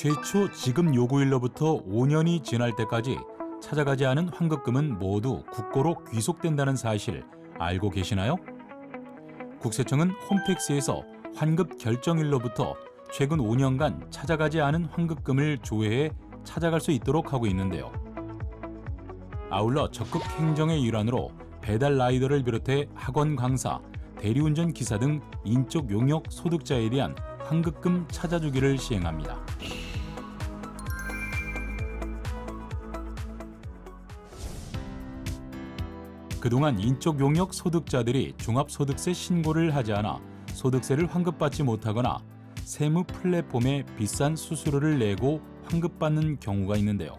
최초 지급 요구일로부터 5년이 지날 때까지 찾아가지 않은 환급금은 모두 국고로 귀속된다는 사실 알고 계시나요? 국세청은 홈택스에서 환급 결정일로부터 최근 5년간 찾아가지 않은 환급금을 조회해 찾아갈 수 있도록 하고 있는데요. 아울러 적극 행정의 일환으로 배달 라이더를 비롯해 학원 강사, 대리운전 기사 등 인적 용역 소득자에 대한 환급금 찾아주기를 시행합니다. 그동안 인적 용역 소득자들이 종합소득세 신고를 하지 않아 소득세를 환급받지 못하거나 세무 플랫폼에 비싼 수수료를 내고 환급받는 경우가 있는데요.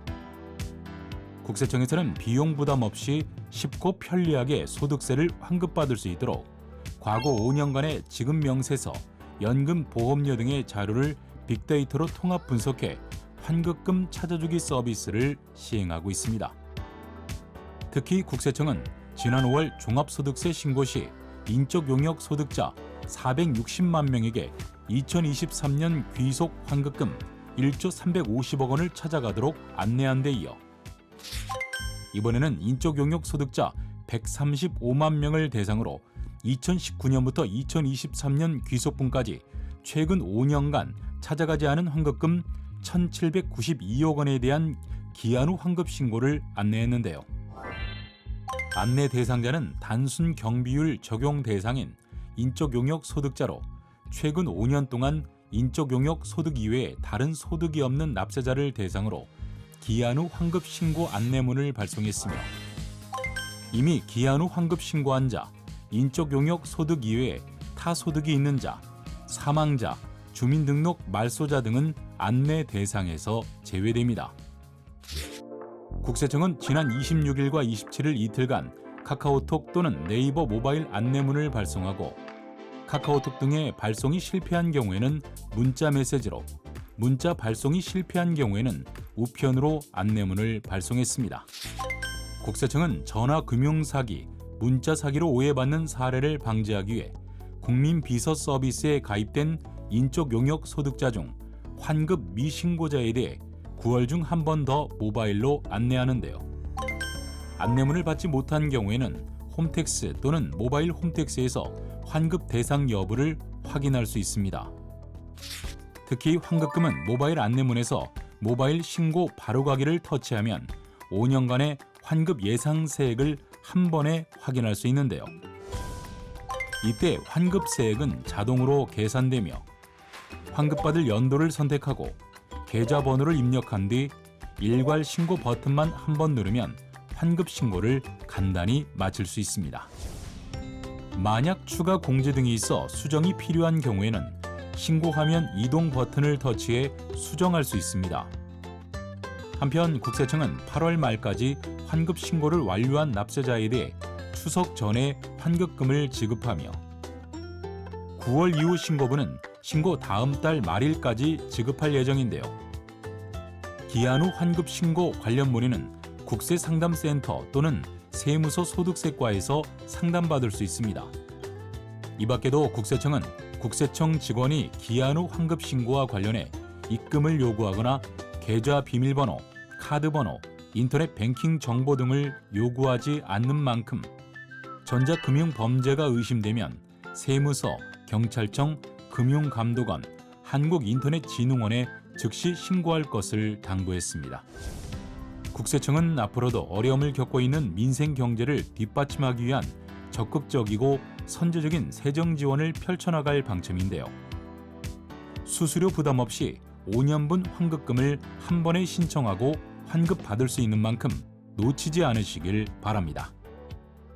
국세청에서는 비용 부담 없이 쉽고 편리하게 소득세를 환급받을 수 있도록 과거 5년간의 지급 명세서, 연금 보험료 등의 자료를 빅데이터로 통합 분석해 환급금 찾아주기 서비스를 시행하고 있습니다. 특히 국세청은 지난 5월 종합소득세 신고 시 인적 용역 소득자 460만 명에게 2023년 귀속 환급금 1조 350억 원을 찾아가도록 안내한 데 이어 이번에는 인적 용역 소득자 135만 명을 대상으로 2019년부터 2023년 귀속분까지 최근 5년간 찾아가지 않은 환급금 1,792억 원에 대한 기한 후 환급 신고를 안내했는데요. 안내 대상자는 단순 경비율 적용 대상인 인적 용역 소득자로 최근 5년 동안 인적 용역 소득 이외에 다른 소득이 없는 납세자를 대상으로 기한 후 환급 신고 안내문을 발송했으며 이미 기한 후 환급 신고한 자, 인적 용역 소득 이외에 타 소득이 있는 자, 사망자, 주민등록 말소자 등은 안내 대상에서 제외됩니다. 국세청은 지난 26일과 27일 이틀간 카카오톡 또는 네이버 모바일 안내문을 발송하고 카카오톡 등의 발송이 실패한 경우에는 문자 메시지로, 문자 발송이 실패한 경우에는 우편으로 안내문을 발송했습니다. 국세청은 전화 금융 사기, 문자 사기로 오해받는 사례를 방지하기 위해 국민 비서 서비스에 가입된 인적 용역 소득자 중 환급 미신고자에 대해 9월 중 한 번 더 모바일로 안내하는데요. 안내문을 받지 못한 경우에는 홈택스 또는 모바일 홈택스에서 환급 대상 여부를 확인할 수 있습니다. 특히 환급금은 모바일 안내문에서 모바일 신고 바로가기를 터치하면 5년간의 환급 예상 세액을 한 번에 확인할 수 있는데요. 이때 환급 세액은 자동으로 계산되며 환급받을 연도를 선택하고 계좌번호를 입력한 뒤 일괄 신고 버튼만 한 번 누르면 환급 신고를 간단히 마칠 수 있습니다. 만약 추가 공제 등이 있어 수정이 필요한 경우에는 신고 화면 이동 버튼을 터치해 수정할 수 있습니다. 한편 국세청은 8월 말까지 환급 신고를 완료한 납세자에 대해 추석 전에 환급금을 지급하며 9월 이후 신고분은 신고 다음 달 말일까지 지급할 예정인데요. 기한 후 환급 신고 관련 문의는 국세상담센터 또는 세무서 소득세과에서 상담받을 수 있습니다. 이 밖에도 국세청은 국세청 직원이 기한 후 환급 신고와 관련해 입금을 요구하거나 계좌 비밀번호, 카드 번호, 인터넷 뱅킹 정보 등을 요구하지 않는 만큼 전자금융 범죄가 의심되면 세무서, 경찰청, 금융감독원, 한국인터넷진흥원에 즉시 신고할 것을 당부했습니다. 국세청은 앞으로도 어려움을 겪고 있는 민생 경제를 뒷받침하기 위한 적극적이고 선제적인 세정 지원을 펼쳐나갈 방침인데요. 수수료 부담 없이 5년분 환급금을 한 번에 신청하고 환급 받을 수 있는 만큼 놓치지 않으시길 바랍니다.